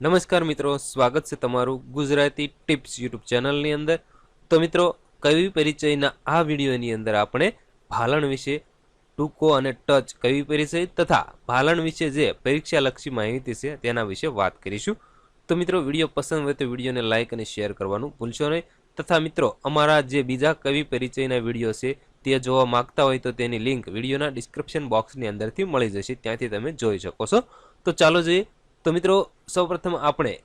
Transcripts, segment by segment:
નમસ્કાર મિત્રો, સ્વાગત છે તમારું ગુજરાતી ટિપ્સ યુટ્યુબ ચેનલની અંદર. તો મિત્રો, કવિ પરિચયના આ વિડીયોની અંદર આપણે ભાલણ વિશે, ટૂંકો અને ટચ કવિ પરિચય તથા ભાલણ વિશે જે પરીક્ષાલક્ષી માહિતી છે તેના વિશે વાત કરીશું. તો મિત્રો, વીડિયો પસંદ હોય તો વિડીયોને લાઇક અને શેર કરવાનું ભૂલશો નહીં. તથા મિત્રો, અમારા જે બીજા કવિ પરિચયના વીડિયો છે તે જોવા માંગતા હોય તો તેની લિંક વિડીયોના ડિસ્ક્રિપ્શન બોક્સની અંદરથી મળી જશે. ત્યાંથી તમે જોઈ શકો છો. તો ચાલો જોઈએ તો મિત્રો, સૌપ્રથમ આપણે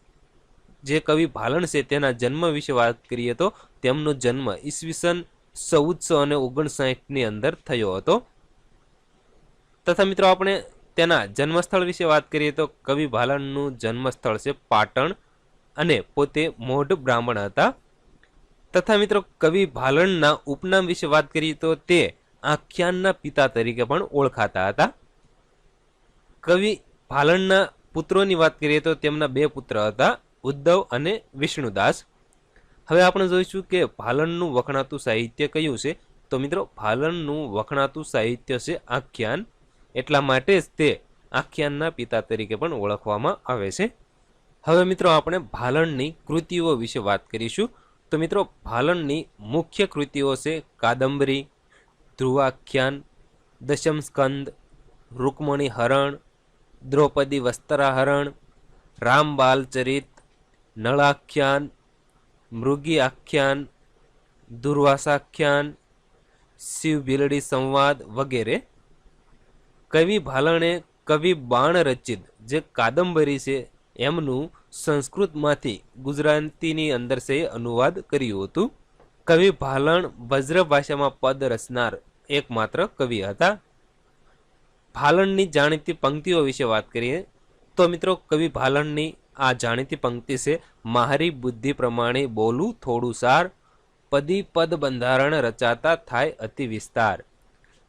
જે કવિ ભાલણ છે તેના જન્મ વિશે વાત કરીએ તો તેમનો જન્મ ઈસવીસન ચૌદસો અને ઓગણસાઠની અંદર થયો હતો. તથા મિત્રો, આપણે તેના જન્મસ્થળ વિશે વાત કરીએ તો કવિ ભાલણનું જન્મસ્થળ છે પાટણ અને પોતે મોઢ બ્રાહ્મણ હતા. તથા મિત્રો, કવિ ભાલણના ઉપનામ વિશે વાત કરીએ તો તે આખ્યાનના પિતા તરીકે પણ ઓળખાતા હતા. કવિ ભાલણના પુત્રોની વાત કરીએ તો તેમના બે પુત્ર હતા, ઉદ્ધવ અને વિષ્ણુદાસ. હવે આપણે જોઈશું કે ભાલણનું વખણાતું સાહિત્ય કયું છે? તો મિત્રો ભાલણનું વખણાતું સાહિત્ય છે આખ્યાન. એટલા માટે જ તે આખ્યાનના પિતા તરીકે પણ ઓળખવામાં આવે છે. હવે મિત્રો, આપણે ભાલણની કૃતિઓ વિશે વાત કરીશું. તો મિત્રો ભાલણની મુખ્ય કૃતિઓ છે કાદંબરી, ધ્રુવાખ્યાન, દશમ સ્કંદ રૂકમણી હરણ દ્રૌપદી વસ્ત્રાહરણ, રામ બાલચરિત, નળાખ્યાન, મૃગી આખ્યાન, દુર્વાસાખ્યાન, શિવ ભીલડી સંવાદ વગેરે. કવિ ભાલણે કવિ બાણ રચિત જે કાદંબરી છે, એમનું સંસ્કૃતમાંથી ગુજરાતીની અંદર છે અનુવાદ કર્યું હતું. કવિ ભાલણ વજ્ર ભાષામાં પદ રચનાર એકમાત્ર કવિ હતા. ભાલણની જાણીતી પંક્તિઓ વિશે વાત કરીએ, તો મિત્રો કવિ ભાલણની આ જાણીતી પંક્તિ છે, મારી બુદ્ધિ પ્રમાણે બોલું થોડું સાર, પદી પદ બંધારણ રચાતા થાય અતિ વિસ્તાર.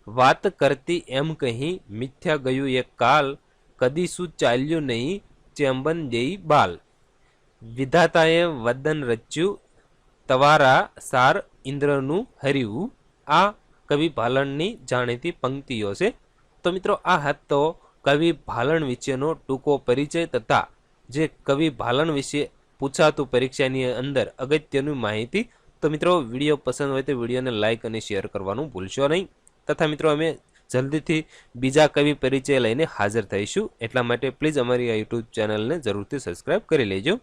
વાત કરતી એમ કહી મિથ્યા ગયું એક કાલ, કદી શું ચાલ્યું નહીં, ચેમ્બન જેઈ બાલ. વિધાતાએ વદન રચ્યું, તવારા સાર ઇન્દ્રનું હર્યું આ કવિ ભાલણની જાણીતી પંક્તિઓ છે. તો મિત્રો આ હતો કવિ ભાલણ વિશેનો ટૂંકો પરિચય તથા જે કવિ ભાલણ વિશે પૂછાતું પરીક્ષાની અંદર અગત્યની માહિતી. તો મિત્રો વીડિયો પસંદ હોય તો વિડીયોને લાઇક અને શેર કરવાનું ભૂલશો નહીં. તથા મિત્રો અમે જલ્દીથી બીજા કવિ પરિચય લઈને હાજર થઈશું. એટલા માટે પ્લીઝ અમારી આ યુટ્યુબ ચેનલને જરૂરથી સબસ્ક્રાઈબ કરી લેજો.